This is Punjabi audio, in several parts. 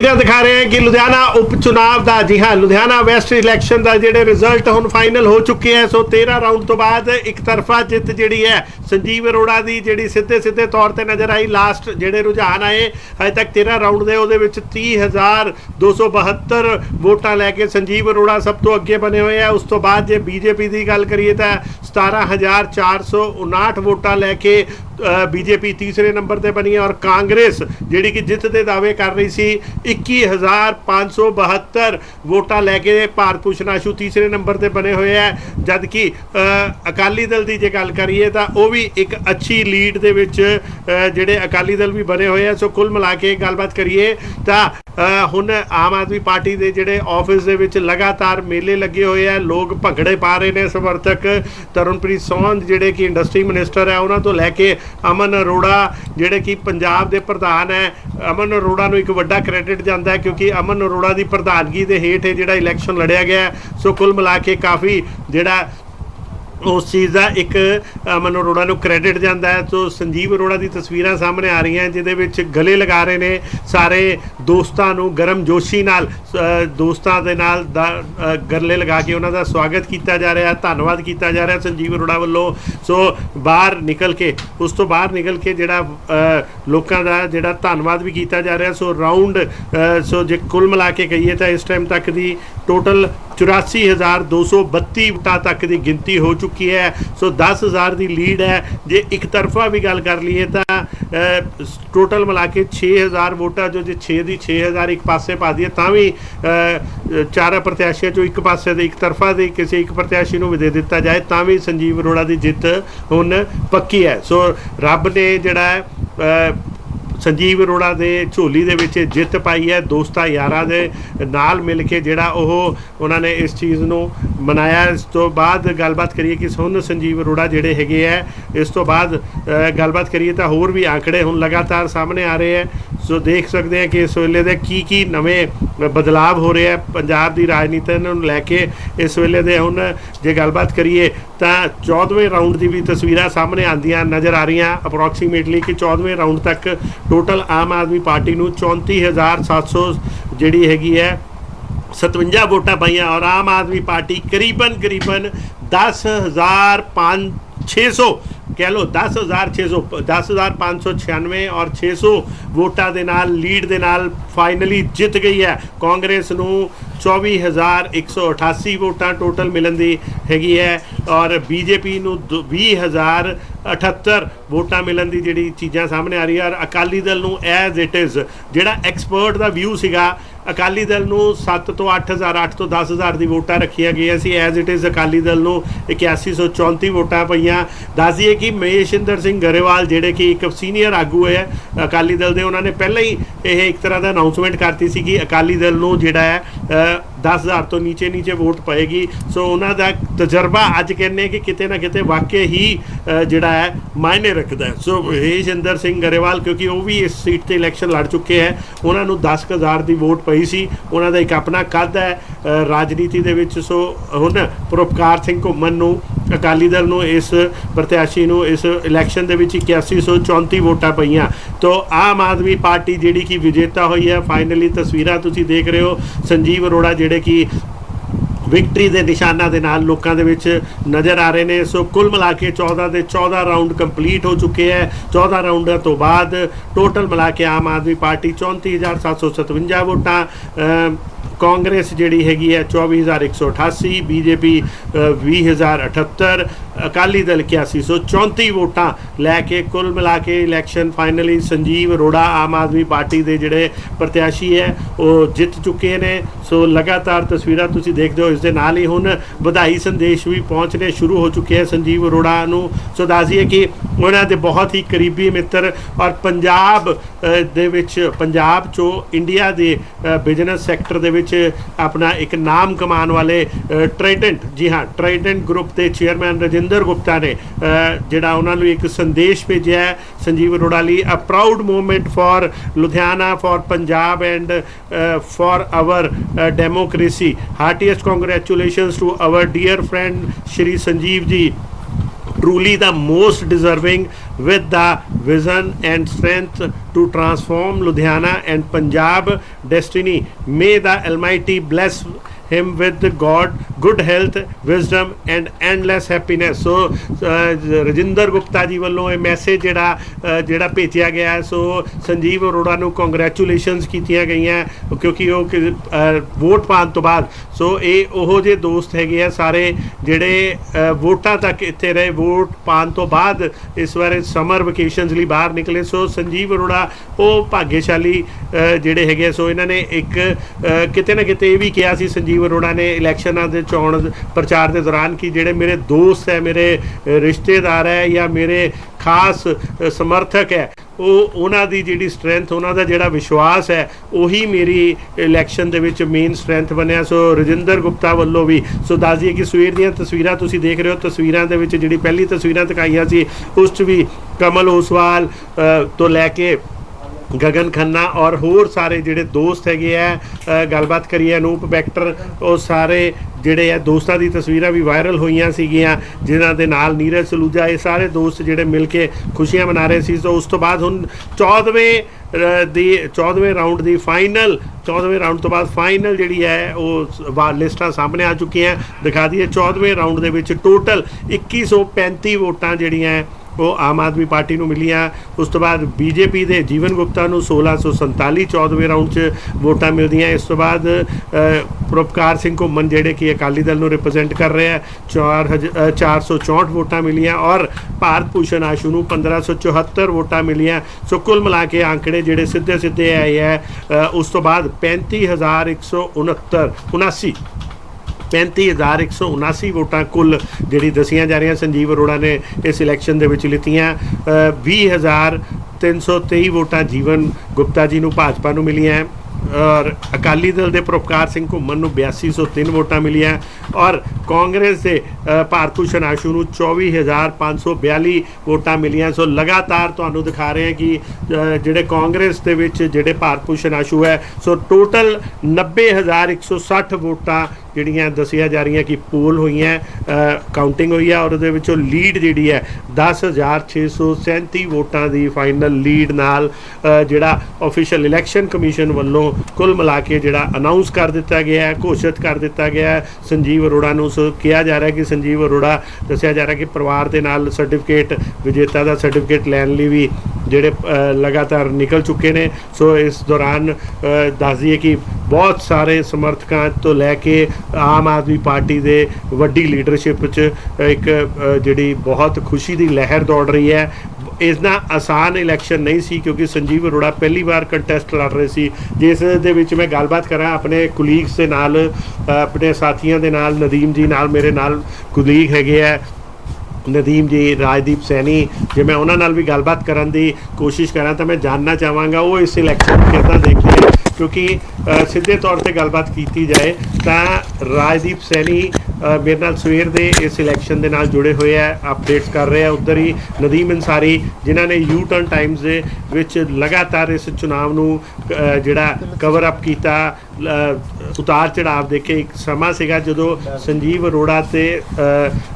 ਇਹ ਦਿਖਾ ਰਹੇ ਹਾਂ ਕਿ ਲੁਧਿਆਣਾ ਉਪ ਚੁਣਾਵ ਦਾ ਜੀ ਹਾਂ, ਲੁਧਿਆਣਾ ਵੈਸਟ ਇਲੈਕਸ਼ਨ ਦਾ ਜਿਹੜੇ ਰਿਜ਼ਲਟ ਹੁਣ ਫਾਈਨਲ ਹੋ ਚੁੱਕੇ ਹੈ ਸੋ 13 ਰਾਊਂਡ ਤੋਂ ਬਾਅਦ ਇੱਕ ਤਰਫਾ ਜਿੱਤ ਜਿਹੜੀ ਹੈ ਸੰਜੀਵ ਅਰੋੜਾ ਦੀ ਜਿਹੜੀ ਸਿੱਧੇ ਸਿੱਧੇ ਤੌਰ ਤੇ ਨਜ਼ਰ ਆਈ। ਲਾਸਟ ਜਿਹੜੇ ਰੁਝਾਨ ਆਏ, ਹਜੇ ਤੱਕ 13 ਰਾਊਂਡ ਦੇ, ਉਹਦੇ ਵਿੱਚ 30272 ਵੋਟਾਂ ਲੈ ਕੇ ਸੰਜੀਵ ਅਰੋੜਾ ਸਭ ਤੋਂ ਅੱਗੇ ਬਣੇ ਹੋਏ ਆ। ਉਸ ਤੋਂ ਬਾਅਦ ਜੇ ਬੀਜੇਪੀ ਦੀ ਗੱਲ ਕਰੀਏ ਤਾਂ 17459 ਵੋਟਾਂ ਲੈ ਕੇ ਬੀਜੇਪੀ ਤੀਸਰੇ ਨੰਬਰ ਤੇ ਬਣੀ ਹੈ ਔਰ ਕਾਂਗਰਸ ਜਿਹੜੀ ਕਿ ਜਿੱਤ ਦੇ ਦਾਅਵੇ ਕਰ ਰਹੀ ਸੀ। 21572 ਵੋਟਾਂ ਲੈ ਕੇ ਭਾਰਤ ਭੂਸ਼ਣ ਆਸ਼ੂ ਤੀਸਰੇ ਨੰਬਰ ਤੇ ਬਣੇ ਹੋਏ ਹੈ ਜਦ ਕਿ ਅਕਾਲੀ ਦਲ ਦੀ ਜੇ ਗੱਲ ਕਰੀਏ ਤਾਂ ਉਹ ਵੀ ਇੱਕ ਅੱਛੀ ਲੀਡ ਦੇ ਵਿੱਚ ਜਿਹੜੇ ਅਕਾਲੀ ਦਲ ਵੀ ਬਣੇ ਹੋਏ ਆ। ਸੋ ਕੁੱਲ ਮਿਲਾ ਕੇ ਗੱਲਬਾਤ ਕਰੀਏ ਤਾਂ ਹੁਣ ਆਮ ਆਦਮੀ ਪਾਰਟੀ ਦੇ ਜਿਹੜੇ ਆਫਿਸ ਦੇ ਵਿੱਚ ਲਗਾਤਾਰ ਮੇਲੇ ਲੱਗੇ ਹੋਏ ਆ, ਲੋਕ ਭੰਗੜੇ ਪਾ ਰਹੇ ਨੇ ਸਮਰਥਕ ਤਰਨਪ੍ਰੀਤ ਸੌਂਦ ਜਿਹੜੇ ਕਿ ਇੰਡਸਟਰੀ ਮਿਨਿਸਟਰ ਹੈ ਉਹਨਾਂ ਤੋਂ ਲੈ ਕੇ ਅਮਨ ਅਰੋੜਾ, ਜਿਹੜੇ ਕਿ ਪੰਜਾਬ ਦੇ ਪ੍ਰਧਾਨ ਹੈ। ਅਮਨ ਅਰੋੜਾ ਨੂੰ ਇੱਕ ਵੱਡਾ ਕ੍ਰੈਡਿਟ ਜਾਂਦਾ ਹੈ ਕਿਉਂਕਿ ਅਮਨ ਅਰੋੜਾ ਦੀ ਪ੍ਰਧਾਨਗੀ ਦੇ ਹੇਠ ਇਹ ਜਿਹੜਾ ਇਲੈਕਸ਼ਨ ਲੜਿਆ ਗਿਆ ਸੋ ਕੁੱਲ ਮਿਲਾ ਕੇ ਕਾਫੀ ਜਿਹੜਾ ਉਸ ਚੀਜ਼ ਦਾ ਇੱਕ ਅਮਨ ਅਰੋੜਾ ਨੂੰ ਕ੍ਰੈਡਿਟ ਜਾਂਦਾ ਹੈ। ਸੋ ਸੰਜੀਵ ਅਰੋੜਾ ਦੀ ਤਸਵੀਰਾਂ ਸਾਹਮਣੇ ਆ ਰਹੀਆਂ, ਜਿਹਦੇ ਵਿੱਚ ਗਲੇ ਲਗਾ ਰਹੇ ਨੇ ਸਾਰੇ ਦੋਸਤਾਂ ਨੂੰ ਗਰਮ ਜੋਸ਼ੀ ਨਾਲ ਦੋਸਤਾਂ ਦੇ ਨਾਲ ਦਾ- ਗਲੇ ਲਗਾ ਕੇ ਉਹਨਾਂ ਦਾ ਸਵਾਗਤ ਕੀਤਾ ਜਾ ਰਿਹਾ, ਧੰਨਵਾਦ ਕੀਤਾ ਜਾ ਰਿਹਾ ਸੰਜੀਵ ਅਰੋੜਾ ਵੱਲੋਂ। ਸੋ ਬਾਹਰ ਨਿਕਲ ਕੇ, ਉਸ ਤੋਂ ਬਾਹਰ ਨਿਕਲ ਕੇ ਜਿਹੜਾ ਲੋਕਾਂ ਦਾ ਜਿਹੜਾ ਧੰਨਵਾਦ ਵੀ ਕੀਤਾ ਜਾ ਰਿਹਾ। ਸੋ ਰਾਉਂਡ ਸੋ ਜੇ ਕੁੱਲ ਮਿਲਾ ਕੇ ਕਹੀਏ ਤਾਂ ਇਸ ਟਾਈਮ ਤੱਕ ਦੀ ਟੋਟਲ 84232 ਵੋਟਾਂ ਤੱਕ ਦੀ ਗਿਣਤੀ ਹੋ ਚੁੱਕੀ ਹੈ। ਸੋ 10000 ਦੀ ਲੀਡ ਹੈ। ਜੇ ਇੱਕ ਤਰਫਾ ਵੀ ਗੱਲ ਕਰ ਲਈਏ ਤਾਂ ਟੋਟਲ ਮਿਲਾ ਕੇ 6000 ਵੋਟਾਂ ਜੋ ਜੇ 6 ਦੀ 6000 ਇੱਕ ਪਾਸੇ ਪਾ ਦਈਏ ਤਾਂ ਵੀ ਅ, ਚਾਰਾਂ ਪ੍ਰਤਿਆਸ਼ੀਆਂ ਚੋਂ ਇੱਕ ਪਾਸੇ ਦੇ ਇੱਕ ਤਰਫਾ ਦੇ ਕਿਸੇ ਇੱਕ ਪ੍ਰਤਿਆਸ਼ੀ ਨੂੰ ਵੀ ਦੇ ਦਿੱਤਾ ਜਾਏ ਤਾਂ ਵੀ ਸੰਜੀਵ ਅਰੋੜਾ ਦੀ ਜਿੱਤ ਹੁਣ ਪੱਕੀ ਹੈ। ਸੋ ਰੱਬ ਨੇ ਜਿਹੜਾ ਸੰਜੀਵ ਅਰੋੜਾ ਦੇ ਝੋਲੀ ਦੇ ਵਿੱਚ ਜਿੱਤ ਪਾਈ ਹੈ, ਦੋਸਤਾਂ ਯਾਰਾਂ ਦੇ ਨਾਲ ਮਿਲ ਕੇ ਜਿਹੜਾ ਉਹ ਉਹਨਾਂ ਨੇ ਇਸ ਚੀਜ਼ ਨੂੰ ਮਨਾਇਆ। ਇਸ ਤੋਂ ਬਾਅਦ ਗੱਲਬਾਤ ਕਰੀਏ ਕਿ ਹੁਣ ਸੰਜੀਵ ਅਰੋੜਾ ਜਿਹੜੇ ਹੈਗੇ ਹੈ ਇਸ ਤੋਂ ਬਾਅਦ ਗੱਲਬਾਤ ਕਰੀਏ ਤਾਂ ਹੋਰ ਵੀ ਆંકੜੇ ਹੁਣ ਲਗਾਤਾਰ ਸਾਹਮਣੇ ਆ ਰਹੇ ਹੈ ਸੋ ਦੇਖ ਸਕਦੇ ਹਾਂ ਕਿ ਇਸ ਵੇਲੇ ਦੇ ਕੀ ਕੀ ਨਵੇਂ ਬਦਲਾਵ ਹੋ ਰਹੇ ਹੈ ਪੰਜਾਬ ਦੀ ਰਾਜਨੀਤੀ ਨੂੰ ਲੈ ਕੇ। ਇਸ ਵੇਲੇ ਦੇ ਹੁਣ ਜੇ ਗੱਲਬਾਤ ਕਰੀਏ ਤਾਂ 14ਵੇਂ ਰਾਊਂਡ ਦੀ ਵੀ ਤਸਵੀਰਾਂ ਸਾਹਮਣੇ ਆਉਂਦੀਆਂ ਨਜ਼ਰ ਆ ਰਹੀਆਂ। ਅਪਰੋਕਸੀਮੇਟਲੀ ਕਿ 14ਵੇਂ ਰਾਊਂਡ ਤੱਕ ਟੋਟਲ ਆਮ ਆਦਮੀ ਪਾਰਟੀ ਨੂੰ 34700 ਜਿਹੜੀ ਹੈਗੀ ਹੈ 57 ਵੋਟਾਂ ਪਾਈਆਂ ਔਰ ਆਮ ਆਦਮੀ ਪਾਰਟੀ ਕਰੀਬਨ ਕਰੀਬਨ 10500 ਕਹਿ ਲਓ 10600 10596 ਔਰ 600 ਵੋਟਾਂ ਦੇ ਨਾਲ, ਲੀਡ ਦੇ ਨਾਲ ਫਾਈਨਲੀ ਜਿੱਤ ਗਈ ਹੈ। ਕਾਂਗਰਸ ਨੂੰ 24188 ਵੋਟਾਂ ਟੋਟਲ ਮਿਲਣ ਦੀ ਹੈਗੀ ਹੈ ਔਰ ਬੀਜੇਪੀ ਨੂੰ ਦੋ- 20078 ਵੋਟਾਂ ਮਿਲਣ ਦੀ ਜਿਹੜੀ ਚੀਜ਼ਾਂ ਸਾਹਮਣੇ ਆ ਰਹੀ ਹੈ ਔਰ ਅਕਾਲੀ ਦਲ ਨੂੰ ਐਜ਼ ਇਟ ਇਜ਼ ਜਿਹੜਾ ਐਕਸਪਰਟ ਦਾ ਵਿਊ ਸੀਗਾ ਅਕਾਲੀ ਦਲ ਨੂੰ 7 ਤੋਂ 8000 8 ਤੋਂ 10000 ਦੀ ਵੋਟਾਂ ਰੱਖੀਆਂ ਗਈਆਂ ਸੀ as it is Akali Dal ਨੂੰ 8134 ਵੋਟਾਂ ਪਈਆਂ ਦੱਸ ਦਈਏ ਕਿ ਮਹੇਸ਼ਿੰਦਰ ਸਿੰਘ ਗਰੇਵਾਲ ਜਿਹੜੇ ਕਿ ਇੱਕ ਸੀਨੀਅਰ ਆਗੂ ਹੈ ਅਕਾਲੀ ਦਲ ਦੇ ਉਹਨਾਂ ਨੇ ਪਹਿਲਾਂ ਹੀ ਇਹ ਇੱਕ ਤਰ੍ਹਾਂ ਦਾ ਅਨਾਉਂਸਮੈਂਟ ਕਰਤੀ ਸੀ ਕਿ ਅਕਾਲੀ ਦਲ ਨੂੰ ਜਿਹੜਾ ਹੈ ਅ, 10000 ਤੋਂ ਨੀਚੇ ਨੀਚੇ ਵੋਟ ਪਏਗੀ। ਸੋ ਉਹਨਾਂ ਦਾ ਤਜਰਬਾ ਅੱਜ ਕਹਿੰਨੇ ਕਿ ਕਿਤੇ ਨਾ ਕਿਤੇ ਵਾਕਿਆ ਹੀ ਜਿਹੜਾ ਹੈ, ਮਾਇਨੇ ਰੱਖਦਾ ਹੈ। ਸੋ ਮਹੇਸ਼ਿੰਦਰ ਸਿੰਘ ਗਰੇਵਾਲ, ਕਿਉਂਕਿ ਉਹ ਵੀ ਇਸ ਸੀਟ ਤੇ ਇਲੈਕਸ਼ਨ ਲੜ ਚੁੱਕੇ ਹੈ, ਉਹਨਾਂ ਨੂੰ 10000 ਦੀ ਵੋਟ ਪਈ ਸੀ। ਉਹਨਾਂ ਦਾ ਇੱਕ ਆਪਣਾ ਕੱਦ ਹੈ ਰਾਜਨੀਤੀ ਦੇ ਵਿੱਚ। ਸੋ ਹੁਣ ਪਰੋਪਕਾਰ ਸਿੰਘ ਘੁੰਮਣ ਨੂੰ, ਅਕਾਲੀ ਦਲ ਨੂੰ, ਇਸ ਪ੍ਰਤਿਆਸ਼ੀ ਨੂੰ, ਇਸ ਇਲੈਕਸ਼ਨ ਦੇ ਵਿੱਚ 8134 ਵੋਟਾਂ ਪਈਆਂ। ਤੋਂ ਆਮ ਆਦਮੀ ਪਾਰਟੀ ਜਿਹੜੀ ਕਿ ਵਿਜੇਤਾ ਹੋਈ ਹੈ, ਫਾਈਨਲੀ ਤਸਵੀਰਾਂ ਤੁਸੀਂ ਦੇਖ ਰਹੇ ਹੋ। ਸੰਜੀਵ ਅਰੋੜਾ ਜਿਹੜੇ ਕਿ ਵਿਕਟਰੀ ਦੇ ਨਿਸ਼ਾਨਾਂ ਦੇ ਨਾਲ ਲੋਕਾਂ ਦੇ ਵਿੱਚ ਨਜ਼ਰ ਆ ਰਹੇ ਨੇ। ਸੋ ਕੁੱਲ ਮਿਲਾ ਕੇ 14 ਦੇ 14 ਰਾਊਂਡ ਕੰਪਲੀਟ ਹੋ ਚੁੱਕੇ ਹੈ 14 ਰਾਊਂਡਾਂ ਤੋਂ ਬਾਅਦ ਟੋਟਲ ਮਿਲਾ ਕੇ ਆਮ ਆਦਮੀ ਪਾਰਟੀ 34757 ਵੋਟਾਂ ਅਮ, ਕਾਂਗਰਸ ਜਿਹੜੀ ਹੈਗੀ ਹੈ 24188 ਬੀਜੇਪੀ 20078 ਅਕਾਲੀ ਦਲ 8134 ਵੋਟਾਂ ਲੈ ਕੇ ਕੁੱਲ ਮਿਲਾ ਕੇ election finally Sanjeev Arora Aam Aadmi Party ਦੇ ਜਿਹੜੇ ਪ੍ਰਤਿਆਸ਼ੀ ਹੈ, ਉਹ ਜਿੱਤ ਚੁੱਕੇ ਨੇ। ਸੋ ਲਗਾਤਾਰ ਤਸਵੀਰਾਂ ਤੁਸੀਂ ਦੇਖਦੇ ਹੋ, ਇਸ ਦੇ ਨਾਲ ਹੀ ਹੁਣ ਵਧਾਈ ਸੰਦੇਸ਼ ਵੀ ਪਹੁੰਚਣੇ ਸ਼ੁਰੂ ਹੋ ਚੁੱਕੇ ਹੈ ਸੰਜੀਵ ਅਰੋੜਾ ਨੂੰ। ਸੋ ਦੱਸੀਏ ਕਿ ਉਹਨਾਂ ਦੇ ਬਹੁਤ ਹੀ ਕਰੀਬੀ ਮਿੱਤਰ ਔਰ ਪੰਜਾਬ ਦੇ ਵਿੱਚ ਪੰਜਾਬ ਚੋਂ ਇੰਡੀਆ ਦੇ ਬਿਜ਼ਨਸ ਸੈਕਟਰ ਦੇ ਵਿੱਚ ਵਿੱਚ ਆਪਣਾ ਇੱਕ ਨਾਮ ਕਮਾਉਣ ਵਾਲੇ ਟ੍ਰਾਈਡੈਂਟ ਜੀ ਹਾਂ ਟ੍ਰਾਈਡੈਂਟ ਗਰੁੱਪ ਦੇ ਚੇਅਰਮੈਨ ਰਜਿੰਦਰ ਗੁਪਤਾ ਨੇ ਜਿਹੜਾ ਉਹਨਾਂ ਨੂੰ ਇੱਕ ਸੰਦੇਸ਼ ਭੇਜਿਆ ਹੈ। ਸੰਜੀਵ ਅਰੋੜਾ ਲਈ a proud movement for Ludhiana for Punjab and for our democracy heartiest congratulations to our dear friend Shri Sanjeev ji truly the most deserving with the vision and strength to transform Ludhiana and Punjab destiny. May the Almighty bless him with God, good health wisdom and endless happiness so Rajinder Gupta ji ਵੱਲੋਂ ਇਹ ਮੈਸੇਜ ਜਿਹੜਾ ਜਿਹੜਾ ਭੇਜਿਆ ਗਿਆ ਹੈ, ਸੋ ਸੰਜੀਵ ਅਰੋੜਾ ਨੂੰ ਕੰਗ੍ਰੈਚੁਲੇਸ਼ਨਸ ਕੀਤੀਆਂ ਗਈਆਂ ਕਿਉਂਕਿ ਉਹ ਵੋਟ ਪਾਉਣ ਤੋਂ ਬਾਅਦ। ਸੋ ਇਹ ਉਹੋ ਜਿਹੇ ਦੋਸਤ ਹੈਗੇ ਆ ਸਾਰੇ ਜਿਹੜੇ ਵੋਟਾਂ ਤੱਕ ਇੱਥੇ ਰਹੇ ਵੋਟ ਪਾਉਣ ਤੋਂ ਬਾਅਦ ਇਸ ਵਾਰ ਸਮਰ ਵਕੇਸ਼ਨਸ ਲਈ ਬਾਹਰ ਨਿਕਲੇ। ਸੋ ਸੰਜੀਵ ਅਰੋੜਾ ਉਹ ਭਾਗਿਆਸ਼ਾਲੀ ਜਿਹੜੇ ਹੈਗੇ ਆ, ਸੋ ਇਹਨਾਂ ਨੇ ਇੱਕ ਕਿਤੇ ਨਾ ਕਿਤੇ ਇਹ ਵੀ ਕਿਹਾ ਸੀ ਸੰਜੀਵ ਅਰੋੜਾ ਨੇ ਇਲੈਕਸ਼ਨਾਂ ਦੇ ਚੋਣ ਪ੍ਰਚਾਰ ਦੇ ਦੌਰਾਨ ਕਿ ਜਿਹੜੇ ਮੇਰੇ ਦੋਸਤ ਹੈ, ਮੇਰੇ ਰਿਸ਼ਤੇਦਾਰ ਹੈ ਜਾਂ ਮੇਰੇ ਖਾਸ ਸਮਰਥਕ ਹੈ, ਉਹ ਉਹਨਾਂ ਦੀ ਜਿਹੜੀ ਸਟਰੈਂਥ ਉਹਨਾਂ ਦਾ ਜਿਹੜਾ ਵਿਸ਼ਵਾਸ ਹੈ, ਉਹੀ ਮੇਰੀ ਇਲੈਕਸ਼ਨ ਦੇ ਵਿੱਚ ਮੇਨ ਸਟਰੈਂਥ ਬਣਿਆ। ਸੋ ਰਜਿੰਦਰ ਗੁਪਤਾ ਵੱਲੋਂ ਵੀ, ਸੋ ਦੱਸ ਕਿ ਸਵੇਰ ਦੀਆਂ ਤਸਵੀਰਾਂ ਤੁਸੀਂ ਦੇਖ ਰਹੇ ਹੋ। ਤਸਵੀਰਾਂ ਦੇ ਵਿੱਚ ਜਿਹੜੀ ਪਹਿਲੀ ਤਸਵੀਰਾਂ ਦਿਖਾਈਆਂ ਸੀ, ਉਸ 'ਚ ਵੀ ਕਮਲ ਓਸਵਾਲ ਤੋਂ ਲੈ ਕੇ ਗਗਨ ਖੰਨਾ ਔਰ ਹੋਰ ਸਾਰੇ ਜਿਹੜੇ ਦੋਸਤ ਹੈਗੇ ਆ ਗੱਲਬਾਤ ਕਰੀਏ ਅਨੂਪ ਬੈਕਟਰ ਉਹ ਸਾਰੇ ਜਿਹੜੇ ਆ ਦੋਸਤਾਂ ਦੀ ਤਸਵੀਰਾਂ ਵੀ ਵਾਇਰਲ ਹੋਈਆਂ ਸੀਗੀਆਂ, ਜਿਨ੍ਹਾਂ ਦੇ ਨਾਲ ਨੀਰਜ ਸਲੂਜਾ, ਇਹ ਸਾਰੇ ਦੋਸਤ ਜਿਹੜੇ ਮਿਲ ਕੇ ਖੁਸ਼ੀਆਂ ਮਨਾ ਰਹੇ ਸੀ। ਸੋ ਉਸ ਤੋਂ ਬਾਅਦ ਹੁਣ 14ਵੇਂ ਦੀ 14ਵੇਂ ਰਾਊਂਡ ਦੀ ਫਾਈਨਲ 14ਵੇਂ ਰਾਊਂਡ ਤੋਂ ਬਾਅਦ ਫਾਈਨਲ ਜਿਹੜੀ ਹੈ, ਉਹ ਵਾ- ਲਿਸਟਾਂ ਸਾਹਮਣੇ ਆ ਚੁੱਕੀਆਂ। ਦਿਖਾ ਦਈਏ 14ਵੇਂ ਰਾਊਂਡ ਦੇ ਵਿੱਚ ਟੋਟਲ 2135 ਵੋਟਾਂ ਜਿਹੜੀਆਂ ਉਹ ਆਮ ਆਦਮੀ ਪਾਰਟੀ ਨੂੰ ਮਿਲੀਆਂ। ਉਸ ਤੋਂ ਬਾਅਦ ਬੀਜੇਪੀ ਦੇ ਜੀਵਨ ਗੁਪਤਾ ਨੂੰ 1647 14ਵੇਂ ਰਾਊਂਡ 'ਚ ਵੋਟਾਂ ਮਿਲਦੀਆਂ। ਇਸ ਤੋਂ ਬਾਅਦ ਅ, ਸਿੰਘ ਘੁੰਮਣ ਜਿਹੜੇ ਕਿ ਅਕਾਲੀ ਦਲ ਨੂੰ ਰਿਪਰੈਜ਼ੈਂਟ ਕਰ ਰਹੇ ਆ 4 ਹਜ਼- ਅ, 464 ਵੋਟਾਂ ਮਿਲੀਆਂ ਔਰ ਭਾਰਤ ਭੂਸ਼ਣ ਆਸ਼ੂ ਨੂੰ 1574 ਵੋਟਾਂ ਮਿਲੀਆਂ। ਸੋ ਕੁੱਲ ਮਿਲਾ ਕੇ ਆંકੜੇ ਜਿਹੜੇ ਸਿੱਧੇ ਸਿੱਧੇ ਆਏ ਹੈ ਉਸ ਤੋਂ ਬਾਅਦ 35169 79 35179 ਵੋਟਾਂ ਕੁੱਲ ਜਿਹੜੀ ਦਸੀਆਂ ਜਾ ਰਹੀਆਂ ਸੰਜੀਵ ਅਰੋੜਾ ਨੇ ਇਸ ਇਲੈਕਸ਼ਨ ਦੇ ਵਿੱਚ ਲਿੱਤੀਆਂ। ਅ, 20323 ਵੋਟਾਂ ਜੀਵਨ ਗੁਪਤਾ ਜੀ ਨੂੰ ਭਾਜਪਾ ਨੂੰ ਮਿਲੀਆਂ। ਔਰ ਅਕਾਲੀ ਦਲ ਦੇ ਪ੍ਰਭਕਾਰ ਸਿੰਘ ਘੁੰਮਣ ਨੂੰ 8203 ਵੋਟਾਂ ਮਿਲੀਆਂ। ਔਰ ਕਾਂਗਰਸ ਦੇ ਅ, ਭਾਰਤ ਭੂਸ਼ਣ ਆਸ਼ੂ ਨੂੰ 24542 ਵੋਟਾਂ ਮਿਲੀਆਂ। ਸੋ ਲਗਾਤਾਰ ਤੁਹਾਨੂੰ ਦਿਖਾ ਰਹੇ ਹਾਂ ਕਿ ਜਿਹੜੇ ਕਾਂਗਰਸ ਦੇ ਵਿੱਚ ਜਿਹੜੇ ਭਾਰਤ ਭੂਸ਼ਣ ਆਸ਼ੂ ਹੈ ਸੋ ਟੋਟਲ 90160 ਵੋਟਾਂ ਜਿਹੜੀਆਂ ਦੱਸੀਆਂ ਜਾ ਰਹੀਆਂ ਕਿ ਪੋਲ ਹੋਈਆਂ ਕਾਊਂਟਿੰਗ ਹੋਈ ਹੈ ਔਰ ਉਹਦੇ ਵਿੱਚੋਂ ਲੀਡ ਜਿਹੜੀ ਹੈ 10637 ਵੋਟਾਂ ਦੀ ਫਾਈਨਲ ਲੀਡ ਨਾਲ ਜਿਹੜਾ ਆਫੀਸ਼ੀਅਲ ਇਲੈਕਸ਼ਨ ਕਮਿਸ਼ਨ ਵੱਲੋਂ ਕੁੱਲ ਮਿਲਾ ਕੇ ਜਿਹੜਾ ਅਨਾਉਂਸ ਕਰ ਦਿੱਤਾ ਗਿਆ ਹੈ ਘੋਸ਼ਿਤ ਕਰ ਦਿੱਤਾ ਗਿਆ ਹੈ। ਸੰਜੀਵ ਅਰੋੜਾ ਨੂੰ ਸੋ ਕਿਹਾ ਜਾ ਰਿਹਾ ਕਿ ਸੰਜੀਵ ਅਰੋੜਾ ਦੱਸਿਆ ਜਾ ਰਿਹਾ ਕਿ ਪਰਿਵਾਰ ਦੇ ਨਾਲ ਸਰਟੀਫਿਕੇਟ ਵਿਜੇਤਾ ਦਾ ਸਰਟੀਫਿਕੇਟ ਲੈਣ ਲਈ ਵੀ ਜਿਹੜੇ ਲਗਾਤਾਰ ਨਿਕਲ ਚੁੱਕੇ ਨੇ। ਸੋ ਇਸ ਦੌਰਾਨ ਅ, ਦੱਸ ਦਈਏ ਕਿ ਬਹੁਤ ਸਾਰੇ ਸਮਰਥਕਾਂ ਤੋਂ ਲੈ ਕੇ ਆਮ ਆਦਮੀ ਪਾਰਟੀ ਦੇ ਵੱਡੀ ਲੀਡਰਸ਼ਿਪ 'ਚ ਇੱਕ ਜਿਹੜੀ ਬਹੁਤ ਖੁਸ਼ੀ ਦੀ ਲਹਿਰ ਦੌੜ ਰਹੀ ਹੈ। ਇਸ ਆਸਾਨ ਇਲੈਕਸ਼ਨ ਨਹੀਂ ਸੀ ਕਿਉਂਕਿ ਸੰਜੀਵ ਅਰੋੜਾ ਪਹਿਲੀ ਵਾਰ ਕੰਟੈਸਟ ਲੜ ਰਹੇ ਸੀ। ਜਿਸ ਦੇ ਵਿੱਚ ਮੈਂ ਗੱਲਬਾਤ ਕਰਾਂ, ਆਪਣੇ ਕੁਲੀਗਸ ਦੇ ਨਾਲ ਆਪਣੇ ਸਾਥੀਆਂ ਦੇ ਨਾਲ, ਨਦੀਮ ਜੀ ਨਾਲ, ਮੇਰੇ ਨਾਲ ਕੁਲੀਗ ਹੈਗੇ ਆ। ਨਦੀਮ ਜੀ, ਰਾਜਦੀਪ ਸੈਣੀ, ਜੇ ਮੈਂ ਉਹਨਾਂ ਨਾਲ ਵੀ ਗੱਲਬਾਤ ਕਰਨ ਦੀ ਕੋਸ਼ਿਸ਼ ਕਰਾਂ ਤਾਂ ਮੈਂ ਜਾਨਣਾ ਚਾਹਾਂਗਾ, ਉਹ ਇਸ ਇਲੈਕਸ਼ਨ ਨੂੰ ਕਿੱਦਾਂ ਦੇਖਦੇ ਨੇ? ਕਿਉਂਕਿ ਸਿੱਧੇ ਤੌਰ ਤੇ ਗੱਲਬਾਤ ਕੀਤੀ ਜਾਏ, ਤਾਂ ਰਾਜਦੀਪ ਸੈਣੀ ਮੇਰੇ ਨਾਲ ਸਵੇਰ ਦੇ ਇਸ ਇਲੈਕਸ਼ਨ ਦੇ ਨਾਲ ਜੁੜੇ ਹੋਏ ਆ ਅਪਡੇਟਸ ਕਰ ਰਹੇ ਆ। ਉਧਰ ਹੀ ਨਦੀਮ ਅਨਸਾਰੀ, ਜਿਨ੍ਹਾਂ ਨੇ ਯੂ ਟਰਨ ਟਾਈਮਸ ਦੇ ਵਿੱਚ ਲਗਾਤਾਰ ਇਸ ਚੁਣਾਵ ਨੂੰ ਜਿਹੜਾ ਕਵਰ ਅਪ ਕੀਤਾ ਉਤਾਰ ਚੜਾਵ ਦੇਖੇ। ਇੱਕ ਸਮਾਂ ਸੀਗਾ ਜਦੋਂ ਸੰਜੀਵ ਅਰੋੜਾ ਤੇ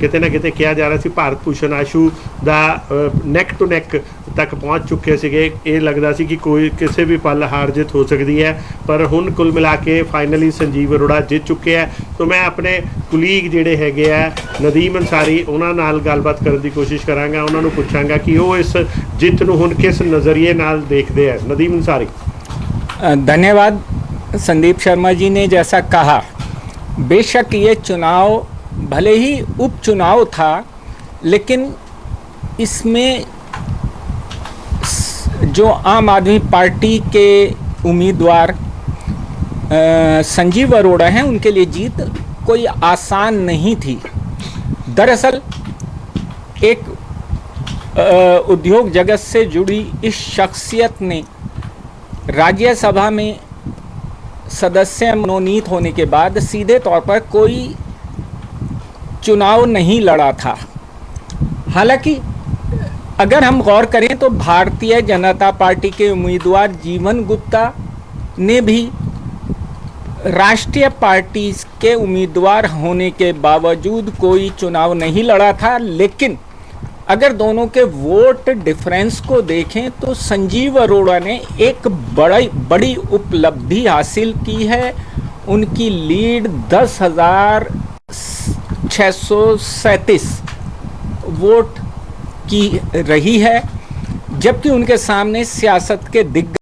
ਕਿਤੇ ਨਾ ਕਿਤੇ ਕਿਹਾ ਜਾ ਰਿਹਾ ਸੀ, ਭਾਰਤ ਭੂਸ਼ਣ ਆਸ਼ੂ ਦਾ ਨੈਕ ਟੂ ਨੈਕ ਤੱਕ ਪਹੁੰਚ ਚੁੱਕੇ ਸੀਗੇ ਇਹ ਲੱਗਦਾ ਸੀ ਕਿ ਕੋਈ ਕਿਸੇ ਵੀ ਪਲ ਹਾਰ ਜਿੱਤ ਹੋ ਸਕਦੀ ਹੈ ਪਰ ਹੁਣ ਕੁੱਲ ਮਿਲਾ ਕੇ ਫਾਈਨਲੀ ਸੰਜੀਵ ਅਰੋੜਾ ਜਿੱਤ ਚੁੱਕੇ ਹੈ ਤਾਂ ਮੈਂ ਆਪਣੇ ਕੁਲੀਗ ਜਿਹੜੇ ਹੈਗੇ ਆ ਨਦੀਮ ਅੰਸਾਰੀ ਉਹਨਾਂ ਨਾਲ ਗੱਲਬਾਤ ਕਰਨ ਦੀ ਕੋਸ਼ਿਸ਼ ਕਰਾਂਗਾ ਉਹਨਾਂ ਨੂੰ ਪੁੱਛਾਂਗਾ ਕਿ ਉਹ ਇਸ ਜਿੱਤ ਨੂੰ ਹੁਣ ਕਿਸ ਨਜ਼ਰੀਏ ਨਾਲ ਦੇਖਦੇ ਆ ਨਦੀਮ ਅੰਸਾਰੀ अ, धन्यवाद संदीप शर्मा जी ने जैसा कहा बेशक ये चुनाव भले ही उपचुनाव था लेकिन इसमें स- जो आम आदमी पार्टी के उम्मीदवार संजीव अरोड़ा हैं उनके लिए जीत कोई आसान नहीं थी। दरअसल एक अ, उद्योग जगत से जुड़ी इस शख्सियत ने राज्यसभा में सदस्य मनोनीत होने के बाद सीधे तौर पर कोई चुनाव नहीं लड़ा था। हालाँकि अगर हम गौर करें तो भारतीय जनता पार्टी के उम्मीदवार जीवन गुप्ता ने भी राष्ट्रीय पार्टी के उम्मीदवार होने के बावजूद कोई चुनाव नहीं लड़ा था। लेकिन अगर दोनों के वोट डिफरेंस को देखें तो संजीव अरोड़ा ने एक बड़ी बड़ी उपलब्धि हासिल की है। उनकी लीड दस हज़ार छः सौ सैंतीस वोट की रही है जबकि उनके सामने सियासत के दिग्गज